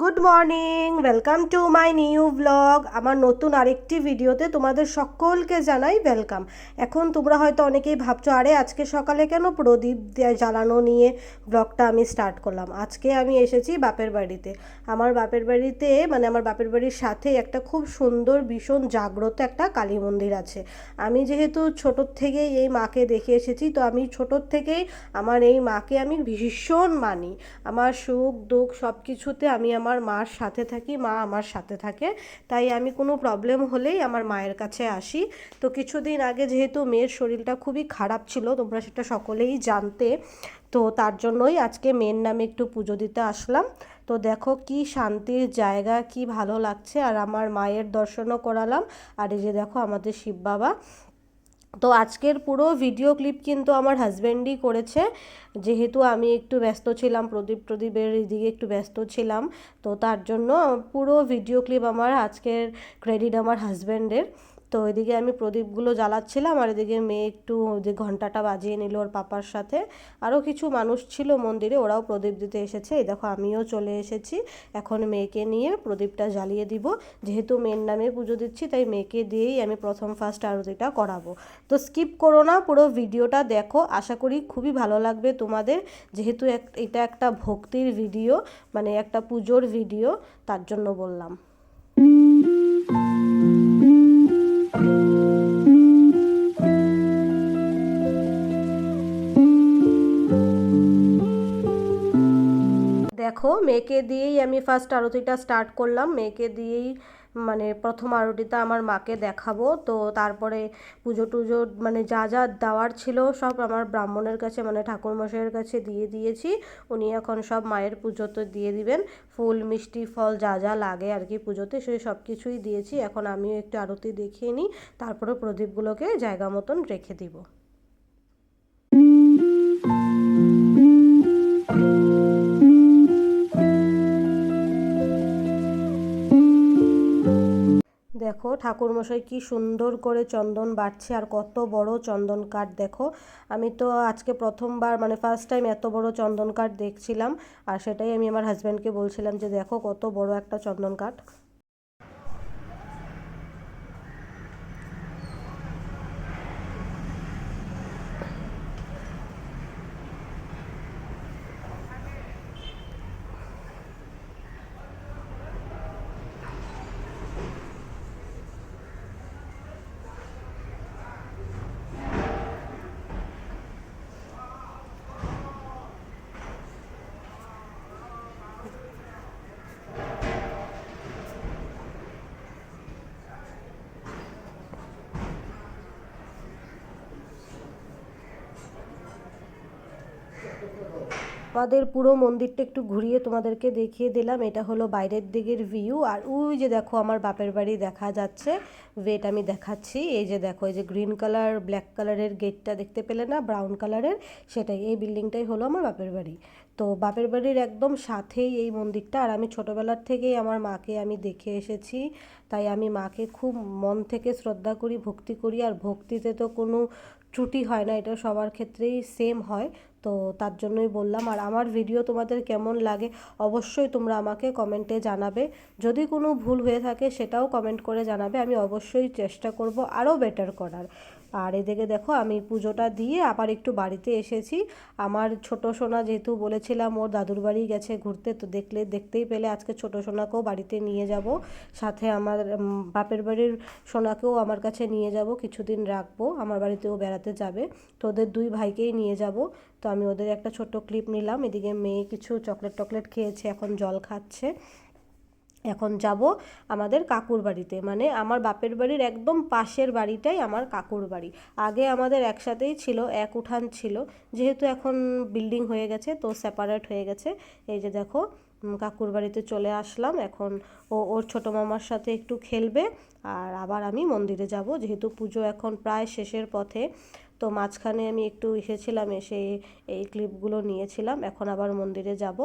Good morning welcome to my new blog আমার নতুন আরেকটি ভিডিওতে তোমাদের সকলকে জানাই ওয়েলকাম এখন তোমরা হয়তো অনেকেই ভাবছ, আরে আজকে সকালে কেন প্রদীপ জ্বালানো নিয়ে ব্লগটা আমি স্টার্ট করলাম? আজকে আমি এসেছি বাপের বাড়িতে। আমার বাপের বাড়িতে মানে আমার বাপের বাড়ির সাথে একটা খুব সুন্দর, ভীষণ জাগ্রত একটা কালী মন্দির আছে। আমি যেহেতু ছোটোর থেকেই এই মাকে দেখে এসেছি, তো আমি ছোটোর থেকেই আমার এই মাকে আমি ভীষণ মানি। আমার সুখ দুঃখ সব কিছুতে আমি আমার মার সাথে থাকি, মা আমার সাথে থাকে। তাই আমি কোনো প্রবলেম হলেই আমার মায়ের কাছে আসি। তো কিছুদিন আগে যেহেতু মেয়ের শরীরটা খুবই খারাপ ছিল, তোমরা সেটা সকলেই জানতে। তো তার জন্যই আজকে মেয়ের নামে একটু পুজো দিতে আসলাম। তো দেখো কি শান্তির জায়গা, কি ভালো লাগছে। আর আমার মায়ের দর্শনও করালাম। আর এই যে দেখো আমাদের শিব বাবা। তো আজকের পুরো ভিডিও ক্লিপ কিন্তু আমার হাজব্যান্ডই করেছে। যেহেতু আমি একটু ব্যস্ত ছিলাম, প্রদীপ প্রদীপের দিকে একটু ব্যস্ত ছিলাম, তো তার জন্য পুরো ভিডিও ক্লিপ আমার আজকের ক্রেডিট আমার হাজব্যান্ডের তো এদিকে আমি প্রদীপগুলো জ্বালাচ্ছিলাম আর এদিকে মেয়ে একটু যে ঘন্টাটা বাজিয়ে নিল ওর পাপার সাথে। আরও কিছু মানুষ ছিল মন্দিরে, ওরাও প্রদীপ দিতে এসেছে। এই দেখো, আমিও চলে এসেছি। এখন মেয়েকে নিয়ে প্রদীপটা জ্বালিয়ে দিব। যেহেতু মেয়ের নামে পুজো দিচ্ছি, তাই মেয়েকে দিয়েই আমি প্রথম ফার্স্ট আরতিটা করাবো। তো স্কিপ করো না, পুরো ভিডিওটা দেখো। আশা করি খুবই ভালো লাগবে তোমাদের। যেহেতু এক, এটা একটা ভক্তির ভিডিও মানে একটা পুজোর ভিডিও, তার জন্য বললাম। দেখো, মেয়েকে দিয়েই আমি ফার্স্ট আরতিটা স্টার্ট করলাম। মেয়েকে দিয়েই মানে প্রথম আরতিটা আমার মাকে দেখাবো। তো তারপরে পুজো টুজো মানে যা যা দেওয়ার ছিল সব আমার ব্রাহ্মণের কাছে মানে ঠাকুরমশাইয়ের কাছে দিয়ে দিয়েছি। উনি এখন সব মায়ের পুজোতে দিয়ে দিবেন। ফুল, মিষ্টি, ফল যা যা লাগে আর কি পুজোতে সেই সব কিছুই দিয়েছি। এখন আমিও একটু আরতি দেখিয়ে নিই। তারপরে প্রদীপগুলোকে জায়গা মতন রেখে দিব। দেখো, ঠাকুরমশাই কি সুন্দর করে চন্দন বাড়ছে আর কত বড় চন্দন কাঠ, দেখো। আমি তো আজকে প্রথমবার মানে ফার্স্ট টাইম এত বড় চন্দন কাঠ দেখছিলাম। আর সেটাই আমি আমার হাজব্যান্ডকে বলছিলাম যে, দেখো কত বড় একটা চন্দন কাঠ। আমাদের পুরো মন্দিরটা একটু ঘুরিয়ে তোমাদেরকে দেখিয়ে দিলাম। এটা হলো বাইরের দিকের ভিউ আর ওই যে দেখো, আমার বাপের বাড়ি দেখা যাচ্ছে। ওয়েট আমি দেখাচ্ছি। এই যে দেখো, এই যে গ্রিন কালার ব্ল্যাক কালারের গেটটা দেখতে পেলে না? ব্রাউন কালারের সেটাই, এই বিল্ডিংটাই হলো আমার বাপের বাড়ি। তো বাপের বাড়ির একদম সাথেই এই মন্দিরটা। আর আমি ছোটোবেলার থেকেই আমার মাকে আমি দেখে এসেছি। তাই আমি মাকে খুব মন থেকে শ্রদ্ধা করি, ভক্তি করি। আর ভক্তিতে তো কোনো ত্রুটি হয় না, এটা সবার ক্ষেত্রেই সেম হয়। তো তার জন্যই বললাম। আর আমার ভিডিও তোমাদের কেমন লাগে অবশ্যই তোমরা আমাকে কমেন্টে জানাবে। যদি কোনো ভুল হয়ে থাকে সেটাও কমেন্ট করে জানাবে। আমি অবশ্যই চেষ্টা করব আরও বেটার করার। আর এদিকে দেখো আমি পুজোটা দিয়ে আবার একটু বাড়িতে এসেছি। আমার ছোট সোনা যেহেতু বলেছিলাম, ওর দাদুর বাড়ি গেছে ঘুরতে, তো দেখলে, দেখতেই পেলে আজকে ছোট সোনাকেও বাড়িতে নিয়ে যাব। সাথে আমার বাপের বাড়ির সোনাকেও আমার কাছে নিয়ে যাব, কিছুদিন রাখব। আমার বাড়িতেও বেড়াতে যাবে। তো ওদের দুই ভাইকেই নিয়ে যাব। তো আমি ওদের একটা ছোট্ট ক্লিপ নিলাম। এদিকে মেয়ে কিছু চকলেট টকলেট খেয়েছে, এখন জল খাচ্ছে। এখন যাব আমাদের কাকুর বাড়িতে। মানে আমার বাপের বাড়ির একদম পাশের বাড়িটাই আমার কাকুর বাড়ি। আগে আমাদের একসাথেই ছিল, এক উঠান ছিল। যেহেতু এখন বিল্ডিং হয়ে গেছে, তো সেপারেট হয়ে গেছে। এই যে দেখো কাকুর বাড়িতে চলে আসলাম। এখন ও, ওর ছোটো মামার সাথে একটু খেলবে। আর আবার আমি মন্দিরে যাব, যেহেতু পুজো এখন প্রায় শেষের পথে। তো মাঝখানে আমি একটু এসেছিলাম এসে এই ক্লিপগুলো নিয়েছিলাম। এখন আবার মন্দিরে যাব,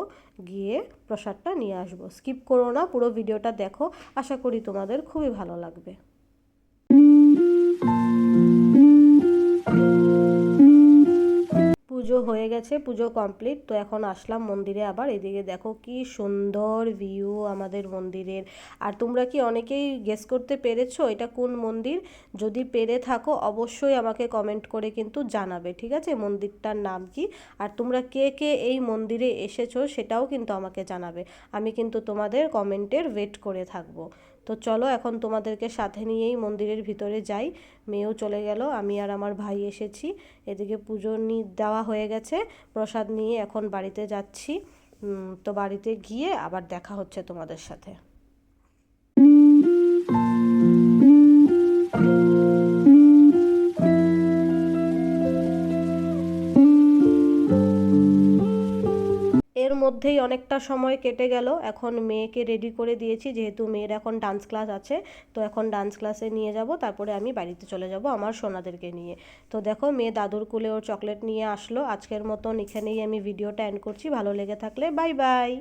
গিয়ে প্রসাদটা নিয়ে আসব। স্কিপ করো না, পুরো ভিডিওটা দেখো। আশা করি তোমাদের খুবই ভালো লাগবে। হয়ে গেছে, পুজো কমপ্লিট তো এখন আসলাম মন্দিরে আবার, এদিকে দেখো কি সুন্দর ভিউ আমাদের মন্দিরের। আর তোমরা কি অনেকেই গেস করতে পেরেছ এটা কোন মন্দির? যদি পেরে থাকো অবশ্যই আমাকে কমেন্ট করে কিন্তু জানাবে, ঠিক আছে? মন্দিরটার নাম কি? আর তোমরা কে কে এই মন্দিরে এসেছ সেটাও কিন্তু আমাকে জানাবে। আমি কিন্তু তোমাদের কমেন্টের ওয়েট করে থাকব। তো চলো এখন তোমাদেরকে সাথে নিয়েই মন্দিরের ভিতরে যাই। মেয়েও চলে গেল, আমি আর আমার ভাই এসেছি। এদিকে পুজো দেওয়া হয়ে গেছে, প্রসাদ নিয়ে এখন বাড়িতে যাচ্ছি। তো বাড়িতে গিয়ে আবার দেখা হচ্ছে তোমাদের সাথে। মধ্যেই অনেকটা সময় কেটে গেল। এখন মেয়েকে রেডি করে দিয়েছি, যেহেতু মেয়ের এখন ডান্স ক্লাস আছে, তো এখন ডান্স ক্লাসে নিয়ে যাব, তারপরে আমি বাড়িতে চলে যাব আমার সোনাদেরকে নিয়ে। তো দেখো, মেয়ে দাদুর কুলে ওর চকলেট নিয়ে আসলো। আজকের মতন এখানেই আমি ভিডিওটা এন্ড করছি। ভালো লেগে থাকলে বাই বাই